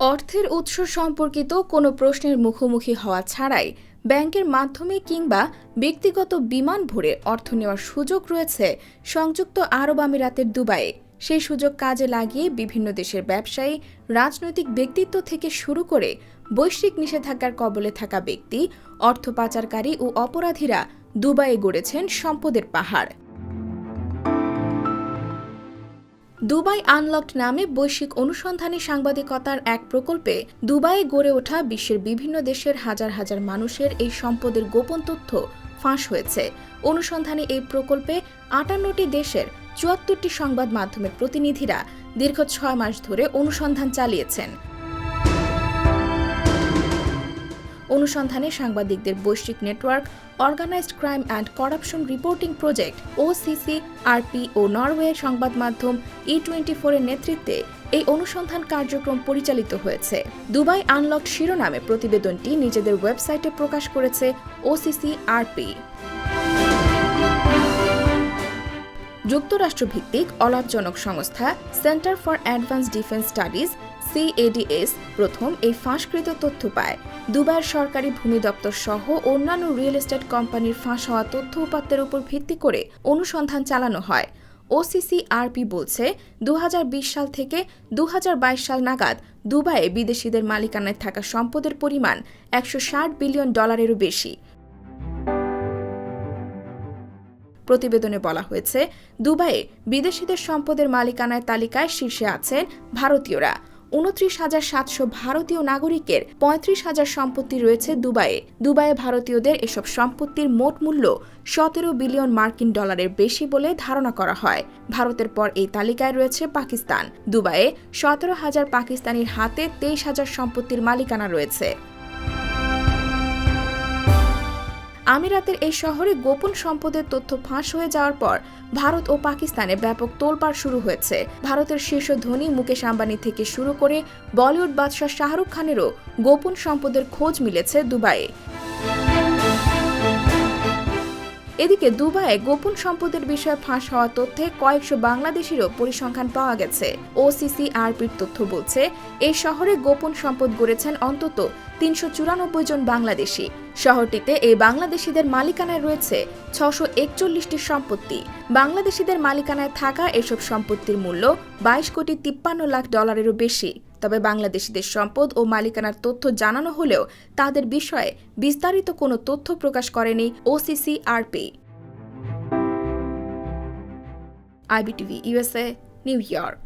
অর্থের উৎস সম্পর্কিত কোনো প্রশ্নের মুখোমুখি হওয়া ছাড়াই ব্যাংকের মাধ্যমে কিংবা ব্যক্তিগত বিমান ভরে অর্থ নেওয়ার সুযোগ রয়েছে সংযুক্ত আরব আমিরাতের দুবাইয়ে। সেই সুযোগ কাজে লাগিয়ে বিভিন্ন দেশের ব্যবসায়ী, রাজনৈতিক ব্যক্তিত্ব থেকে শুরু করে বৈশ্বিক নিষেধাজ্ঞার কবলে থাকা ব্যক্তি, অর্থ পাচারকারী ও অপরাধীরা দুবাইয়ে গড়েছেন সম্পদের পাহাড়। দুবাই আনলকড নামে বৈশ্বিক অনুসন্ধানী সাংবাদিকতার এক প্রকল্পে দুবাইয়ে গড়ে ওঠা বিশ্বের বিভিন্ন দেশের হাজার হাজার মানুষের এই সম্পদের গোপন তথ্য ফাঁস হয়েছে। অনুসন্ধানে এই প্রকল্পে আটান্নটি দেশের চুয়াত্তরটি সংবাদ মাধ্যমের প্রতিনিধিরা দীর্ঘ ছয় মাস ধরে অনুসন্ধান চালিয়েছেন। অনুসন্ধানে সাংবাদিকদের বৈশ্বিক network, organized crime and corruption reporting project OCCRP O Norway সংবাদ মাধ্যম ই টোয়েন্টি ফোরের নেতৃত্বে এই অনুসন্ধান কার্যক্রম পরিচালিত হয়েছে। দুবাই আনলক শিরোনামে প্রতিবেদনটি নিজেদের ওয়েবসাইটে প্রকাশ করেছে ওসিসি আরপি যুক্তরাষ্ট্রভিত্তিক অলাভজনক সংস্থা center for advance defense studies CADS প্রথম এই ফাঁসকৃত তথ্য পায়। দুবাইয়ের সরকারি ভূমি দপ্তর সহ অন্যান্য রিয়েল এস্টেট কোম্পানির ফাঁস হওয়া তথ্য উপাত্তের উপর ভিত্তি করে অনুসন্ধান চালানো হয়। ওসিসিআরপি বলছে দু হাজার বিশ সাল থেকে দু হাজার বাইশ সাল নাগাদ দুবাইয়ে বিদেশিদের মালিকানায় থাকা সম্পদের পরিমাণ একশো ষাট বিলিয়ন ডলারেরও বেশি। প্রতিবেদনে বলা হয়েছে, দুবাইয়ে বিদেশিদের সম্পদের মালিকানায় তালিকায় শীর্ষে আছেন ভারতীয়রা। উনত্রিশ হাজার সাতশো ভারতীয় নাগরিকের পঁয়ত্রিশ হাজার সম্পত্তি রয়েছে দুবাইয়ে। দুবাইয়ে ভারতীয়দের এসব সম্পত্তির মোট মূল্য সতেরো বিলিয়ন মার্কিন ডলারের বেশি বলে ধারণা করা হয়। ভারতের পর এই তালিকায় রয়েছে পাকিস্তান। দুবাইয়ে সতেরো হাজার পাকিস্তানির হাতে তেইশ হাজার সম্পত্তির মালিকানা রয়েছে। আমিরাতের এই শহরে গোপন সম্পদের তথ্য ফাঁস হয়ে যাওয়ার পর ভারত ও পাকিস্তানে ব্যাপক তোলপাড় শুরু হয়েছে। ভারতের শীর্ষ ধনী মুকেশ আম্বানি থেকে শুরু করে বলিউড বাদশাহ শাহরুখ খানেরও গোপন সম্পদের খোঁজ মিলেছে দুবাইয়ে। এদিকে দুবাইয়ে গোপন সম্পদের বিষয়ে ফাঁস হওয়া তথ্যে কয়েকশো বাংলাদেশিরও পরিসংখ্যান পাওয়া গেছে। ওসিসি আরপির তথ্য বলছে, এই শহরে গোপন সম্পদ গড়েছেন অন্তত তিনশো চুরানব্বই জন বাংলাদেশি। শহরটিতে এই বাংলাদেশিদের মালিকানায় রয়েছে ছশো একচল্লিশটি সম্পত্তি। বাংলাদেশিদের মালিকানায় থাকা এসব সম্পত্তির মূল্য বাইশ কোটি তিপ্পান্ন লাখ ডলারেরও বেশি। তবে বাংলাদেশিদের সম্পদ ও মালিকানার তথ্য জানানো হলেও তাদের বিষয়ে বিস্তারিত কোনো তথ্য প্রকাশ করেনি OCCRP IBTV USA New York.